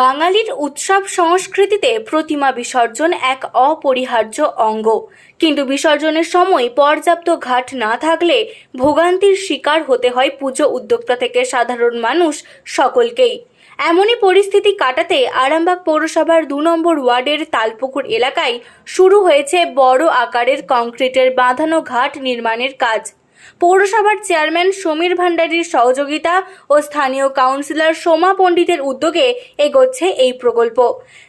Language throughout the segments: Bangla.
বাঙালির উৎসব সংস্কৃতিতে প্রতিমা বিসর্জন এক অপরিহার্য অঙ্গ। কিন্তু বিসর্জনের সময় পর্যাপ্ত ঘাট না থাকলে ভোগান্তির শিকার হতে হয় পুজো উদ্যোক্তা থেকে সাধারণ মানুষ সকলকেই। এমনই পরিস্থিতি কাটাতে আরামবাগ পৌরসভার দু নম্বর ওয়ার্ডের তালপুকুর এলাকায় শুরু হয়েছে বড় আকারের কংক্রিটের বাঁধানো ঘাট নির্মাণের কাজ। পৌরসভার চেয়ারম্যান সমীর ভান্ডারীর সহযোগিতা ও স্থানীয় কাউন্সিলর সোমা পণ্ডিতের উদ্যোগে এগোচ্ছে এই প্রকল্প।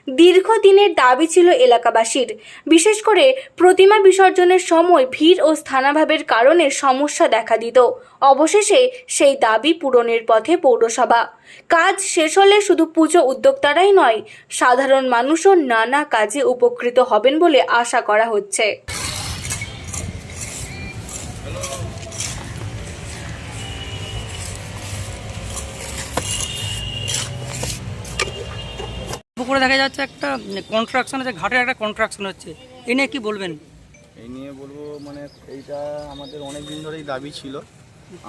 দীর্ঘদিনের দাবি ছিল এলাকাবাসীর। বিশেষ করে প্রতিমা বিসর্জনের সময় ভিড় ও স্থানাভাবের কারণে সমস্যা দেখা দিত। অবশেষে সেই দাবি পূরণের পথে পৌরসভা। কাজ শেষ হলে শুধু পুজো উদ্যোক্তারাই নয়, সাধারণ মানুষও নানা কাজে উপকৃত হবেন বলে আশা করা হচ্ছে। পুকুরে দেখা যাচ্ছে একটা কন্ট্রাকশন আছে ঘাটের একটা কন্ট্রাকশন হচ্ছে। এ নিয়ে কি বলবেন? এই নিয়ে বলব মানে এইটা আমাদের অনেক দিন ধরেই দাবি ছিল।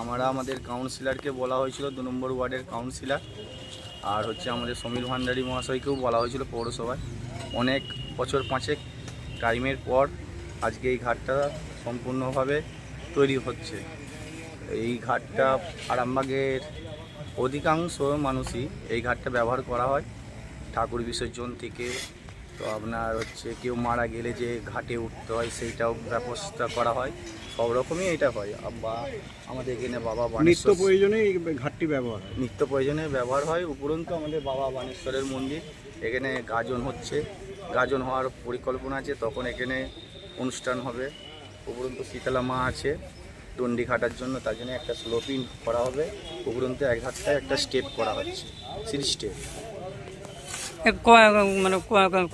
আমরা আমাদের কাউন্সিলরকে বলা হয়েছিল, দু নম্বর ওয়ার্ডের কাউন্সিলর আর হচ্ছে আমাদের সমীর ভান্ডারী মহাশয়কেও বলা হয়েছিল পৌরসভায়। অনেক বছর পাঁচেক টাইমের পর আজকে এই ঘাটটা সম্পূর্ণভাবে তৈরি হচ্ছে। এই ঘাটটা আরামবাগের অধিকাংশ মানুষই এই ঘাটটা ব্যবহার করা হয়। ঠাকুর বিসর্জন থেকে তো আপনার হচ্ছে কেউ মারা গেলে যে ঘাটে উঠতে হয় সেইটাও ব্যবস্থা করা হয়। সব রকমই এটা হয়। বা আমাদের এখানে বাবা নিত্য প্রয়োজনে ঘাটটি ব্যবহার হয়। নিত্য প্রয়োজনে ব্যবহার হয়। উপরন্তু আমাদের বাবা বানেশ্বরের মন্দির এখানে গাজন হচ্ছে। গাজন হওয়ার পরিকল্পনা আছে তখন এখানে অনুষ্ঠান হবে। উপরন্তু শীতলা মা আছে দণ্ডি ঘাটার জন্য তার জন্য একটা স্লোপিং করা হবে। উপরন্তু এক ঘাটটায় একটা স্টেপ করা হচ্ছে। সিঁড়ি স্টেপ মানে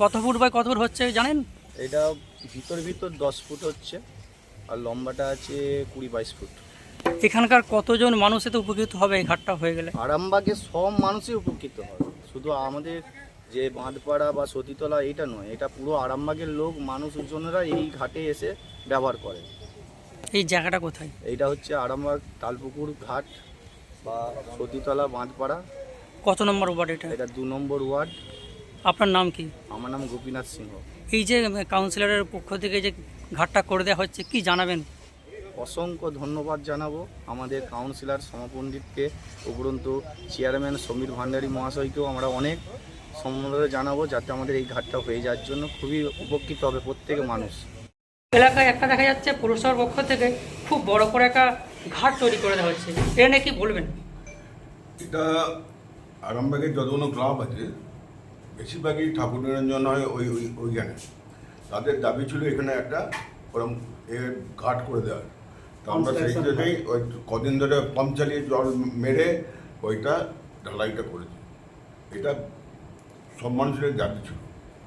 কত ফুট বাই কত ফুট হচ্ছে জানেন? এটা ভিতর ভিতর দশ ফুট হচ্ছে আর লম্বাটা আছে কুড়ি বাইশ ফুট। এখানকার কতজন মানুষ এতে উপকৃত হবে এই ঘাটটা হয়ে গেলে? আরামবাগে সব মানুষই উপকৃত হবে। শুধু আমাদের যে বাঁধপাড়া বা সতীতলা এটা নয় এটা পুরো আরামবাগের লোক মানুষজনেরা এই ঘাটে এসে ব্যবহার করে। এই জায়গাটা কোথায়? এইটা হচ্ছে আরামবাগ তালপুকুর ঘাট বা সতীতলা বাঁধপাড়া। কত নম্বর ওয়ার্ড এটা? এটা দু নম্বর ওয়ার্ড। আপনার নাম কি? আমার নাম গোপীনাথ সিংহ। এই যে কাউন্সিলরের পক্ষ থেকে যে ঘাটটা করে দেওয়া হচ্ছে কি জানাবেন? অসংখ্য ধন্যবাদ জানাব আমাদের কাউন্সিলর সমপণ্ডিতকে উপরন্তু চেয়ারম্যান সমীর ভান্ডারী মহাশয়কেও আমরা অনেক সম্বন্ধে জানাব যাতে আমাদের এই ঘাটটা হয়ে যাওয়ার জন্য খুবই উপকৃত হবে প্রত্যেক মানুষ। এলাকায় একটা দেখা যাচ্ছে পুরসভার পক্ষ থেকে খুব বড় করে একটা ঘাট তৈরি করে দেওয়া হচ্ছে। এ নিয়ে কি বলবেন? এটা আরামবাগের যতগুলো ক্লাব আছে বেশিরভাগই ঠাকুর নিরঞ্জন হয় ওই ওই ওইখানে। তাদের দাবি ছিল এখানে একটা ওরকম এ ঘাট করে দেওয়ার। তো আমরা সেই জন্যই ওই কদিন ধরে পাম্প চালিয়ে জল মেরে ওইটা ঢালাইটা করেছি। এটা সব মানুষের দাবি ছিল।